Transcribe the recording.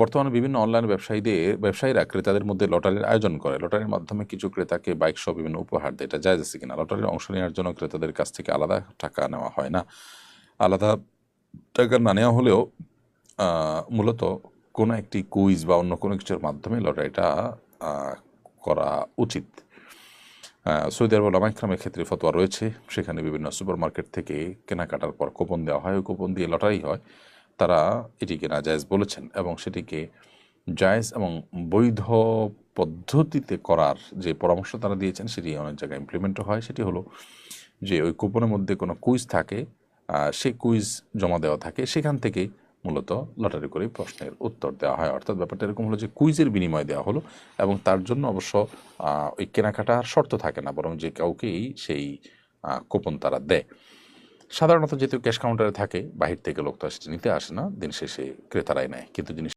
বর্তমানে বিভিন্ন অনলাইন ব্যবসায়ীদের ব্যবসায়ীরা ক্রেতাদের মধ্যে লটারির আয়োজন করে। লটারির মাধ্যমে কিছু ক্রেতাকে বাইক সহ বিভিন্ন উপহার দেয়। এটা জায়জ আছে কিনা? লটারির অংশ নেওয়ার জন্য ক্রেতাদের কাছ থেকে আলাদা টাকা নেওয়া হয় না। আলাদা টাকা না নেওয়া হলেও মূলত কোনো একটি কুইজ বা অন্য কোনো কিছুর মাধ্যমে লটারিটা করা উচিত। সৌদি আরব লামাইক্রামের ক্ষেত্রে ফতোয়া রয়েছে। সেখানে বিভিন্ন সুপার মার্কেট থেকে কেনাকাটার পর কুপন দেওয়া হয়। ওই কুপন দিয়ে লটারি হয়। তারা এটিকে নাজায়েজ বলেছেন এবং সেটিকে জায়েজ এবং বৈধ পদ্ধতিতে করার যে পরামর্শ তারা দিয়েছেন, সেটি অনেক জায়গায় ইমপ্লিমেন্টও হয়। সেটি হলো যে ওই কুপনের মধ্যে কোনো কুইজ থাকে সেই কুইজ জমা দেওয়া থাকে, সেখান থেকে মূলত লটারি করে প্রশ্নের উত্তর দেওয়া হয়। অর্থাৎ ব্যাপারটা এরকম হলো যে কুইজের বিনিময় দেওয়া হলো এবং তার জন্য অবশ্য ওই কেনাকাটার শর্ত থাকে না, বরং যে কাউকেই সেই কুপন তারা দেয়। সাধারণত যেহেতু ক্যাশ কাউন্টারে থাকে, বাহির থেকে লোক তো নিতে আসে না, দিন শেষে ক্রেতারাই নেয়। কিন্তু জিনিস